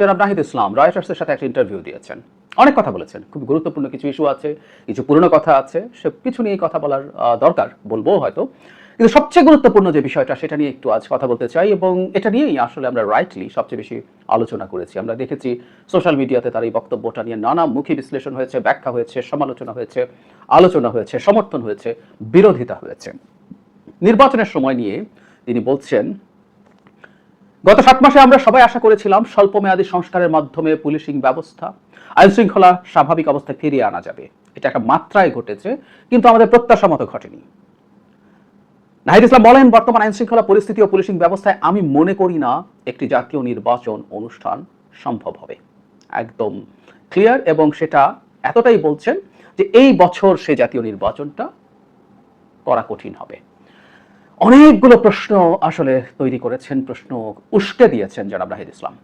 জনাব নাহিদ ইসলাম রয়টার্সের সাথে একটা ইন্টারভিউ দিয়েছেন। অনেক কথা বলেছেন খুব গুরুত্বপূর্ণ কিছু ইস্যু আছে, কিছু পুরনো কথা আছে সব কিছু নিয়ে কথা বলার দরকার বলব হয়তো। কিন্তু সবচেয়ে গুরুত্বপূর্ণ যে বিষয়টা, সেটা নিয়ে একটু আজ কথা বলতে চাই এবং এটা নিয়েই আসলে আমরা রাইটলি সবচেয়ে বেশি আলোচনা করেছি। আমরা দেখেছি সোশ্যাল মিডিয়াতে তার এই বক্তব্যটা নিয়ে নানা মুখী বিশ্লেষণ হয়েছে, ব্যাখ্যা হয়েছে, সমালোচনা হয়েছে, আলোচনা হয়েছে, সমর্থন হয়েছে, বিরোধিতা হয়েছে। নির্বাচনের সময় নিয়ে তিনি বলছেন গত সাত মাসে আমরা সবাই আশা করেছিলাম স্বল্পমেয়াদী সংস্কারের মাধ্যমে পুলিশিং ব্যবস্থা আইন শৃঙ্খলা স্বাভাবিক অবস্থায় ফিরিয়ে আনা যাবে। এটা একটা মাত্রায় ঘটেছে, কিন্তু আমাদের প্রত্যাশা মতো ঘটেনি। নাহিদ ইসলাম বলেন, বর্তমান আইন শৃঙ্খলা পরিস্থিতি ও পুলিশিং ব্যবস্থায় আমি মনে করি না একটি জাতীয় নির্বাচন অনুষ্ঠান সম্ভব হবে। একদম ক্লিয়ার এবং সেটা এতটাই বলছেন যে এই বছর সে জাতীয় নির্বাচনটা করা কঠিন হবে। অনেকগুলো প্রশ্ন আসলে তৈরি করেছেন, প্রশ্ন উস্কে দিয়েছেন জনাব নাহিদ ইসলাম।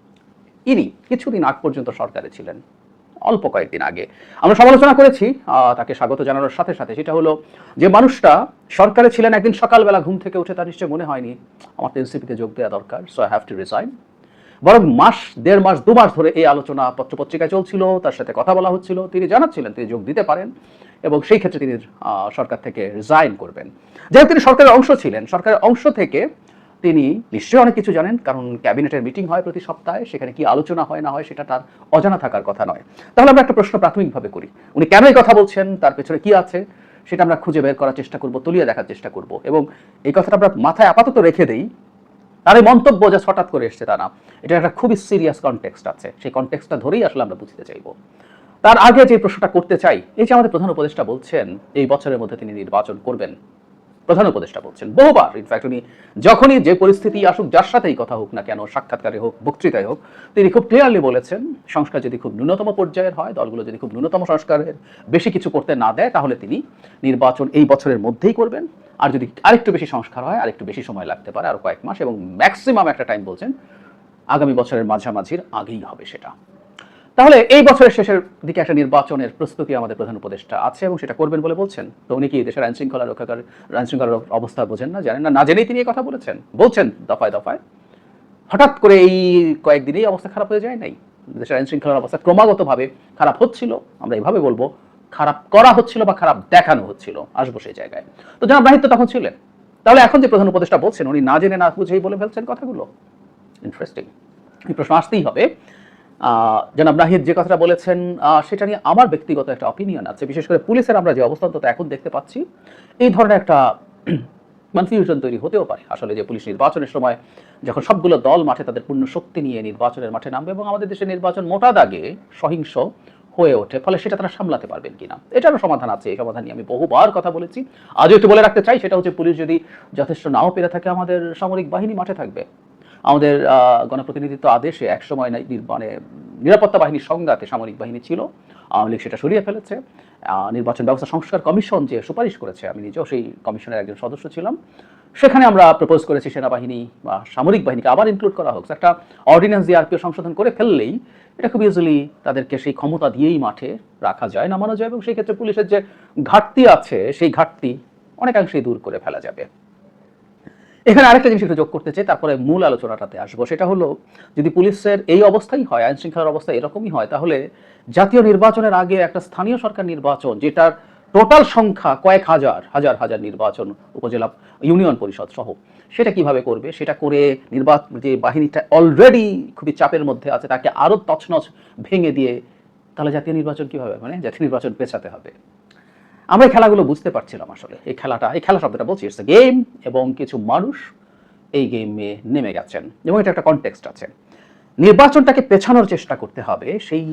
ইনি কিছুদিন আগ পর্যন্ত সরকারে ছিলেন, অল্প কয়েকদিন আগে। আমরা সমালোচনা করেছি তাকে স্বাগত জানানোর সাথে সাথে। সেটা হলো যে মানুষটা সরকারে ছিলেন একদিন সকালবেলা ঘুম থেকে উঠে, তার নিশ্চয় মনে হয়নি, আমার তো এনসিপিতে যোগ দেওয়া দরকার so I have to resign বরং মাস, দেড় মাস, দু মাস ধরে এই আলোচনা পত্রপত্রিকায় চলছিল, তার সাথে কথা বলা হচ্ছিল। তিনি জানাচ্ছিলেন তিনি যোগ দিতে পারেন। এবং সেই ক্ষেত্রে তিনি সরকার থেকে রিজাইন করবেন। যেহেতু তিনি সরকারের অংশ ছিলেন, সরকারের অংশ থেকে তিনি নিশ্চয়ই অনেক কিছু জানেন, কারণ ক্যাবিনেটের মিটিং হয় প্রতি সপ্তাহে, সেখানে কি আলোচনা হয় না হয় সেটা তার অজানা থাকার কথা নয়। তাহলে আমরা একটা প্রশ্ন প্রাথমিকভাবে করি। উনি কেন এই কথা বলছেন, তার পেছনে কি আছে, সেটা আমরা খুঁজে বের করার চেষ্টা করব, তলিয়ে দেখার চেষ্টা করব। এবং এই কথাটা আমরা মাথায় আপাতত রেখে দেই। তার এই মন্তব্য যে হঠাৎ করে এসছে তা না। এটা একটা খুবই সিরিয়াস কনটেক্সট আছে। সেই কনটেক্সটটা ধরেই আসলে আমরা বুঝতে চাইব। তার আগে যে প্রশ্নটা করতে চাই, এই যে আমাদের প্রধান উপদেষ্টা বলছেন, এই বছরের মধ্যে তিনি নির্বাচন করবেন। প্রধান উপদেষ্টা বলছেন, বহুবার ইনফ্যাক্ট উনি যখনই যে পরিস্থিতি আসুক, যার সাথেই কথা হোক না কেন, সাক্ষাৎকারে হোক, বক্তৃতায় হোক, তিনি খুব ক্লিয়ারলি বলেছেন, সংস্কার যদি খুব ন্যূনতম পর্যায়ের হয়, দলগুলো যদি খুব ন্যূনতম সংস্কারের বেশি কিছু করতে না দেয়, তাহলে তিনি নির্বাচন এই বছরের মধ্যেই করবেন। আর যদি আরেকটু বেশি সংস্কার হয়, আরেকটু বেশি সময় লাগতে পারে, আরও কয়েক মাস, এবং ম্যাক্সিমাম একটা টাইম বলছেন, আগামী বছরের মাঝামাঝির আগেই হবে সেটা। তাহলে এই বছরের শেষের দিকে একটা নির্বাচনের প্রস্তুতি আমাদের প্রধান উপদেষ্টা আছে এবং সেটা করবেন বলে বলছেন। তো উনি কি দেশের আইন শৃঙ্খলা রক্ষাকার, আইন শৃঙ্খলার অবস্থা বোঝেন না, জানেন না? না জেনেই তিনি কথা বলেছেন। বলছেন দফায় দফায়। হঠাৎ করে এই কয়েকদিনেই অবস্থা খারাপ হয়ে যায় নাই। দেশের আইন শৃঙ্খলার অবস্থা ক্রমাগতভাবে খারাপ হচ্ছিল। আমরা এইভাবে বলব, খারাপ করা হচ্ছিল বা খারাপ দেখানো হচ্ছিল। আসব সেই জায়গায়। তো জনাব নাহিদ তখন ছিলেন। তাহলে এখন যে প্রধান উপদেষ্টা বলছেন, উনি না জেনে না বুঝেই বলে ফেলছেন কথাগুলো? ইন্টারেস্টিং এই প্রশ্ন আসতেই হবে। জনাব নাহিদ, যে কথাটা বলেছেন সেটা নিয়ে আমার ব্যক্তিগত একটা অপিনিয়ন আছে। বিশেষ করে পুলিশের আমরা যে অবস্থান, তো এখন দেখতে পাচ্ছি। এই ধরনের একটা কনফিউশন তৈরি হতেও পারে। আসলে যে পুলিশ নির্বাচনের সময় যখন সবগুলো দল মাঠে তাদের পূর্ণ শক্তি নিয়ে নির্বাচনের মাঠে নামবে এবং আমাদের দেশের নির্বাচন মোটা দাগে সহিংস হয়ে ওঠে, ফলে সেটা তারা সামলাতে পারবেন কিনা, এটারও সমাধান আছে। এই সমাধান নিয়ে আমি বহুবার কথা বলেছি। আজও একটু বলে রাখতে চাই, সেটা হচ্ছে পুলিশ যদি যথেষ্ট নাও পেরে থাকে আমাদের সামরিক বাহিনী মাঠে থাকবে আমাদের গণপ্রতিনিধিত্ব আদেশে একসময় মানে নিরাপত্তা বাহিনীর সংঘাতে সামরিক বাহিনী ছিল। আওয়ামী লীগ সেটা সরিয়ে ফেলেছে। নির্বাচন ব্যবস্থা সংস্কার কমিশন যে সুপারিশ করেছে, আমি নিজেও সেই কমিশনের একজন সদস্য ছিলাম। সেখানে আমরা প্রপোজ করেছি সেনাবাহিনী বা সামরিক বাহিনীকে আবার ইনক্লুড করা হোক। একটা অর্ডিন্যান্স দিয়ে আরপিও সংশোধন করে ফেললেই এটা খুব ইজিলি তাদেরকে সেই ক্ষমতা দিয়েই মাঠে রাখা যায়, নামানো যায় এবং সেই ক্ষেত্রে পুলিশের যে ঘাটতি আছে, সেই ঘাটতি অনেকাংশেই দূর করে ফেলা যাবে। এখানে আরেকটা জিনিস একটু যোগ করতে চাই, তারপরে মূল আলোচনাটাতে আসব। সেটা হলো, যদি পুলিশের এই অবস্থাই হয় আইন শৃঙ্খলার অবস্থা এরকমই হয়, তাহলে জাতীয় নির্বাচনের আগে একটা স্থানীয় সরকার নির্বাচন, যেটার টোটাল সংখ্যা কয়েক হাজার হাজার হাজার নির্বাচন উপজেলা, ইউনিয়ন পরিষদ সহ। সেটা কীভাবে করবে? সেটা করে নির্বাচন যে বাহিনীটা অলরেডি খুবই চাপের মধ্যে আছে, তাকে আরও তছনছ ভেঙে দিয়ে, তাহলে জাতীয় নির্বাচন কীভাবে মানে জাতীয় নির্বাচন পেছাতে হবে। আমরা এই খেলাগুলো বুঝতে পারছিলাম আসলে। এই খেলাটা, এই খেলা শব্দটা বলছি ইটস গেম এবং কিছু মানুষ এই গেমে নেমে গেছেন। এবং এটা একটা কনটেক্সট আছে। নির্বাচনটাকে পেছানোর চেষ্টা করতে হবে। সেই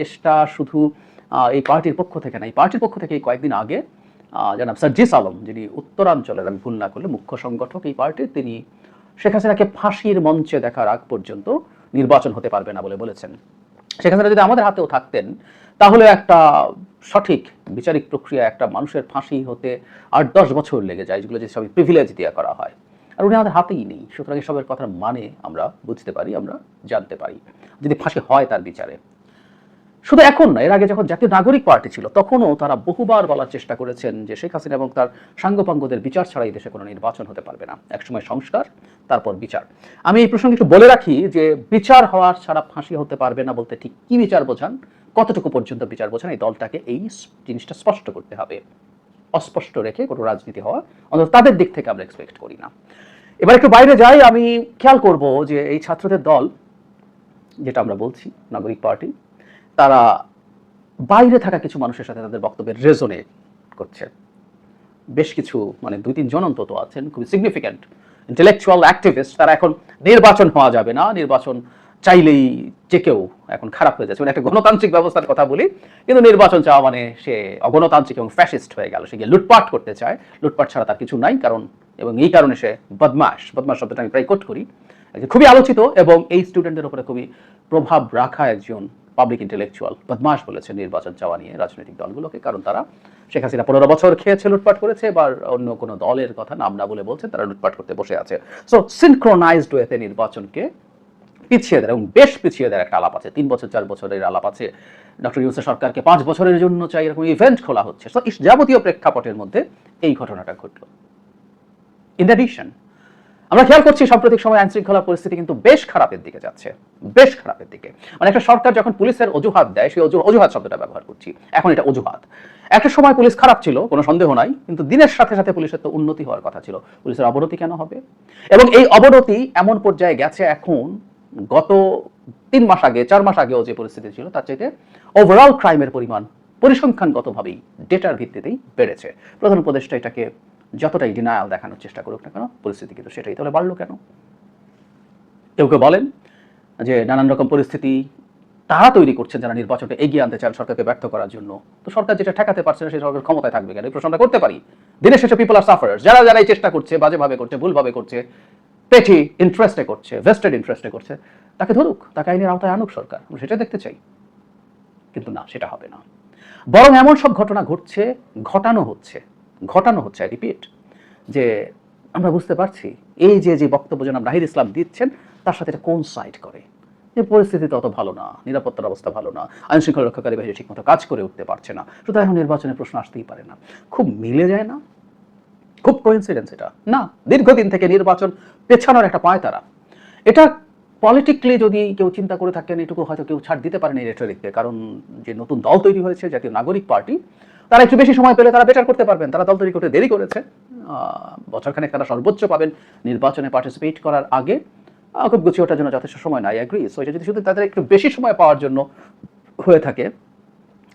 চেষ্টা শুধু এই পার্টির পক্ষ থেকে না, এই পার্টির পক্ষ থেকে কয়েকদিন আগে জনাব সার্জিস আলম যিনি উত্তরাঞ্চলের, আমি ভুল না করলে, মুখ্য সংগঠক এই পার্টির, তিনি শেখ হাসিনাকে ফাঁসির মঞ্চে দেখার আগ পর্যন্ত নির্বাচন হতে পারবে না বলে বলেছেন। শেখ হাসিনা যদি আমাদের হাতেও থাকতেন, তাহলে একটা সঠিক বিচারিক প্রক্রিয়া একটা মানুষের ফাঁসি হতে আট দশ বছর লেগে যায়, যেগুলো যে সবই প্রিভিলেজ দিয়ে করা হয়। আর উনি আমাদের হাতেই নেই, সুতরাং এসবের কথার মানে আমরা বুঝতে পারি, আমরা জানতে পারি। যদি ফাঁসি হয় তার বিচারে। শুধু এখন না, এর আগে যখন জাতীয় নাগরিক পার্টি ছিল, তখনও তারা বহুবার বলার চেষ্টা করেছেন যে শেখ হাসিনা এবং তার সাঙ্গপাঙ্গদের বিচার ছাড়াই দেশে কোনো নির্বাচন হতে পারবে না। একসময় সংস্কার, তারপর বিচার। আমি এই প্রসঙ্গে একটু বলে রাখি যে বিচার হওয়ার ছাড়া ফাঁসি হতে পারবে না বলতে ঠিক কি বিচার বোঝান কতটুকু পর্যন্ত বিচার বোঝান এই দলটাকে এই জিনিসটা স্পষ্ট করতে হবে। অস্পষ্ট রেখে কোনো রাজনীতি হওয়া, অন্তত তাদের দিক থেকে আমরা এক্সপেক্ট করি না। এবার একটু বাইরে যাই, আমি খেয়াল করব যে এই ছাত্রদের দল, যেটা আমরা বলছি, নাগরিক পার্টি, তারা বাইরে থাকা কিছু মানুষের সাথে তাদের বক্তব্যের রেজনে করছে। বেশ কিছু মানে দুই তিনজন অন্তত আছেন, খুবই সিগনিফিক্যান্ট ইন্টেলেকচুয়াল অ্যাক্টিভিস্ট তারা এখন নির্বাচন হওয়া যাবে না, নির্বাচন চাইলেই যে কেউ এখন খারাপ হয়ে যাচ্ছে। মানে একটা গণতান্ত্রিক ব্যবস্থার কথা বলি, কিন্তু নির্বাচন চাওয়া মানে সে অগণতান্ত্রিক এবং ফ্যাসিস্ট হয়ে গেল। সে গিয়ে লুটপাট করতে চায়। লুটপাট ছাড়া তার কিছু নাই, কারণ এবং এই কারণে সে বদমাস বদমাস শব্দটা আমি প্রায় কোট করি। খুবই আলোচিত এবং এই স্টুডেন্টের উপরে খুবই প্রভাব রাখা একজন পাবলিক ইন্টেলেকচুয়াল বদমাস বলেছে নির্বাচন চাওয়া নিয়ে রাজনৈতিক দলগুলোকে, কারণ তারা শেখ হাসিনা পনেরো বছর খেয়েছে লুটপাট করেছে, বা অন্য কোনো দলের কথা নাম না বলে বলছে, তারা লুটপাট করতে বসে আছে। সো সিনক্রোনাইজড ওয়েতে নির্বাচনকে পিছিয়ে দেয় এবং বেশ পিছিয়ে দেয় একটা আলাপ আছে। তিন বছর, চার বছরের আলাপ আছে। ডক্টর ইউসুফ সরকারকে পাঁচ বছরের জন্য চাই, এরকম ইভেন্ট খোলা হচ্ছে। সো যাবতীয় প্রেক্ষাপটের মধ্যে এই ঘটনাটা ঘটলো। ইন অ্যাডিশন আমরা খেয়াল করছি সাম্প্রতিক সময় আইন শৃঙ্খলা পরিস্থিতি কিন্তু বেশ খারাপের দিকে যাচ্ছে। বেশ খারাপের দিকে। মানে একটা সরকার যখন পুলিশের অজুহাত দেয়, সেই অজু- অজুহাত শব্দটা ব্যবহার করছি। এখন এটা অজুহাত। একটা সময় পুলিশ খারাপ ছিল, কোনো সন্দেহ নাই, কিন্তু দিনের সাথে সাথে পুলিশের তো উন্নতি হওয়ার কথা ছিল। পুলিশের অবনতি কেন হবে? এবং এই অবনতি এমন পর্যায়ে গেছে এখন গত তিন মাস আগে, চার মাস আগেও যে পরিস্থিতি ছিল, তার চাইতে ওভারঅল ক্রাইমের পরিমাণ পরিসংখ্যানগতভাবেই ডেটার ভিত্তিতেই বেড়েছে। প্রধান উপদেষ্টা এটাকে যতটাই ডিনায়াল দেখানোর চেষ্টা করুক না কেন, পরিস্থিতি কিন্তু সেটাই। তাহলে বাড়লো কেন? কেউ কেউ বলেন যে নানান রকম পরিস্থিতি তারা তৈরি করছেন যারা নির্বাচনটা এগিয়ে আনতে চান সরকারকে ব্যর্থ করার জন্য। তো সরকার যেটা ঠেকাতে পারছে না, সেই সরকার ক্ষমতায় থাকবে কেন? এই প্রশ্নটা করতে পারি। দিনের শেষে পিপল আর সাফারার্স যারা যারা এই চেষ্টা করছে, বাজেভাবে করছে, ভুলভাবে করছে পেটি ইন্টারেস্টে করছে ভেস্টেড ইন্টারেস্টে করছে, তাকে ধরুক, তাকে আইনের আওতায় আনুক সরকার, আমরা সেটা দেখতে চাই। কিন্তু না, সেটা হবে না। বরং এমন সব ঘটনা ঘটছে, ঘটানো হচ্ছে ঘটানো হচ্ছে রিপিট যে আমরা বুঝতে পারছি, এই যে যে বক্তব্য জনাব নাহিদ ইসলাম দিচ্ছেন, তার সাথে এটা কোন সাইড করে? যে পরিস্থিতি তত ভালো না, নিরাপত্তার অবস্থা ভালো না আইন শৃঙ্খলা রক্ষাকারী বাহিনী ঠিকমতো কাজ করে উঠতে পারছে না। সুতরাং এখন নির্বাচনের প্রশ্ন আসতেই পারে না। খুব মিলে যায় না খুব কোইন্সিডেন্স এটা। না। দীর্ঘদিন থেকে নির্বাচন পেছানোর একটা পায় তারা। এটা পলিটিক্যালি যদি কেউ চিন্তা করে থাকেন এটুকু হয়তো কেউ ছাড় দিতে পারেন এই রেটরিককে কারণ যে নতুন দল তৈরি হয়েছে জাতীয় নাগরিক পার্টি তারা একটু বেশি সময় পেলে তারা বেটার করতে পারবেন। তারা দল তৈরি করতে দেরি করেছে। বছরখানেক তারা সর্বোচ্চ পাবেন। নির্বাচনে পার্টিসিপেট করার আগে খুব গুছিয়ে ওঠার জন্য যথেষ্ট সময় নাই। অ্যাগ্রি সো এটা যদি শুধু তাদের একটু বেশি সময় পাওয়ার জন্য হয়ে থাকে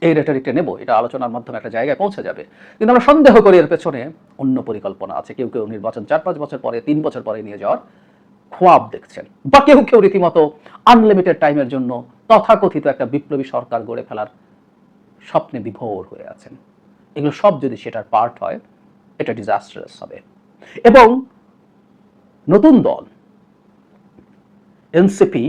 এই রেটারিকটা নেব, এটা আলোচনার মাধ্যমে একটা জায়গায় পৌঁছে যাবে। কিন্তু আমরা সন্দেহ করি এর পেছনে অন্য পরিকল্পনা আছে। কেউ কেউ নির্বাচন চার পাঁচ বছর পরে, তিন বছর পরে নিয়ে যাওয়ার খোয়াব দেখছেন। বা কেউ কেউ রীতিমতো আনলিমিটেড টাইমের জন্য তথাকথিত একটা বিপ্লবী সরকার গড়ে ফেলার স্বপ্নে বিভোর হয়ে আছেন। এগুলো সব যদি সেটার পার্ট হয়, এটা ডিজাস্টারাস হবে। এবং নতুন দল এনসিপি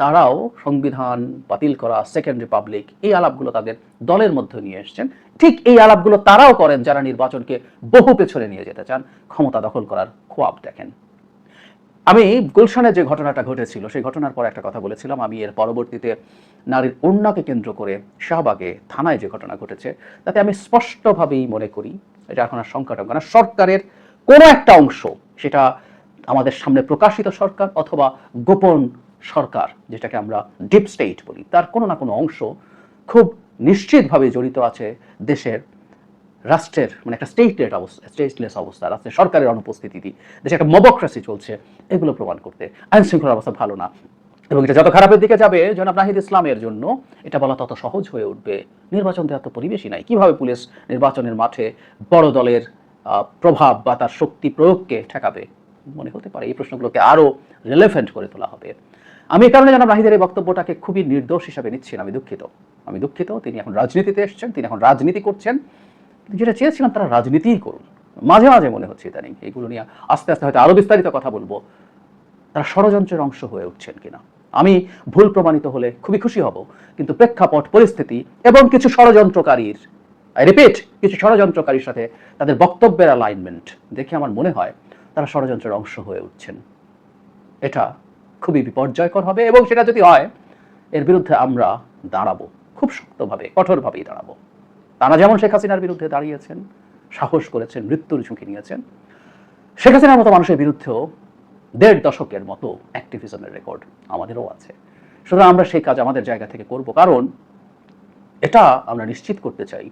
তারাও সংবিধান বাতিল করা সেকেন্ড রিপাবলিক এই আলাপগুলো তাদের দলের মধ্যে নিয়ে এসেছেন। ঠিক এই আলাপগুলো তারাও করেন যারা নির্বাচনকে বহু পেছনে নিয়ে যেতে চান, ক্ষমতা দখল করার খোয়াব দেখেন। আমি গুলশানে যে ঘটনাটা ঘটেছিল, সেই ঘটনার পর একটা কথা বলেছিলাম। আমি এর পরবর্তীতে নারীর অন্যকে কেন্দ্র করে শাহবাগে থানায় যে ঘটনা ঘটেছে, তাতে আমি স্পষ্টভাবেই মনে করি, এটা এখন আর সংকট না, সরকারের কোনো একটা অংশ, সেটা আমাদের সামনে প্রকাশিত সরকার অথবা গোপন সরকার, যেটাকে আমরা ডিপ স্টেট বলি, তার কোনো না কোনো অংশ খুব নিশ্চিতভাবে জড়িত আছে দেশের রাষ্ট্রের মানে একটা স্টেটের অবস্থা স্টেটলেস অবস্থা, রাষ্ট্রের সরকারের অনুপস্থিতি দেশে একটা মবক্রেসি চলছে, এগুলো প্রমাণ করতে। আইন শৃঙ্খলার অবস্থা ভালো না। এবং এটা যত খারাপের দিকে যাবে, জনাব নাহিদ ইসলামের জন্য, এটা বলা তত সহজ হয়ে উঠবে। নির্বাচন দেওয়ার তো পরিবেশই নাই। কীভাবে পুলিশ নির্বাচনের মাঠে বড় দলের প্রভাব বা তার শক্তি প্রয়োগকে ঠেকাবে? মনে হতে পারে এই প্রশ্নগুলোকে আরও রিলেভেন্ট করে তোলা হবে। আমি এই কারণে জনাব নাহিদের এই বক্তব্যটাকে খুবই নির্দোষ হিসাবে নিচ্ছি আমি দুঃখিত। আমি দুঃখিত, তিনি এখন রাজনীতিতে এসেছেন, তিনি এখন রাজনীতি করছেন। যেটা চেয়েছিলাম, তারা রাজনীতিই করুন। মাঝে মাঝে মনে হচ্ছে ইদানিং এগুলো নিয়ে আস্তে আস্তে হয়তো আরও বিস্তারিত কথা বলব। তারা ষড়যন্ত্রের অংশ হয়ে উঠছেন কিনা? আমি ভুল প্রমাণিত হলে খুবই খুশি হব, কিন্তু প্রেক্ষাপট, পরিস্থিতি এবং কিছু ষড়যন্ত্রকারীর রিপিট, কিছু ষড়যন্ত্রকারীর সাথে তাদের বক্তব্যের অ্যালাইনমেন্ট দেখে আমার মনে হয় তারা ষড়যন্ত্রের অংশ হয়ে উঠছেন। এটা খুবই বিপর্যয়কর হবে এবং সেটা যদি হয়, এর বিরুদ্ধে আমরা দাঁড়াবো, খুব শক্তভাবে, কঠোরভাবেই দাঁড়াবো। তারা যেমন শেখ হাসিনার বিরুদ্ধে দাঁড়িয়েছেন, সাহস করেছেন, মৃত্যুর ঝুঁকি নিয়েছেন, শেখ হাসিনার মতো মানুষের বিরুদ্ধেও দেড় দশকের মতো অ্যাক্টিভিজমের রেকর্ড আমাদেরও আছে। সুতরাং আমরা সেই কাজ আমাদের জায়গা থেকে করব, কারণ এটা আমরা নিশ্চিত করতে চাই,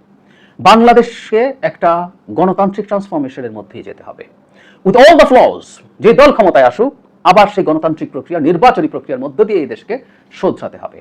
বাংলাদেশকে একটা গণতান্ত্রিক ট্রান্সফরমেশনের মধ্যেই যেতে হবে। উইথ অল দ্য ফ্লজ যে দল ক্ষমতায় আসুক আবার সেই গণতান্ত্রিক প্রক্রিয়া নির্বাচনী প্রক্রিয়ার মধ্য দিয়ে এই দেশকে শোধরাতে হবে।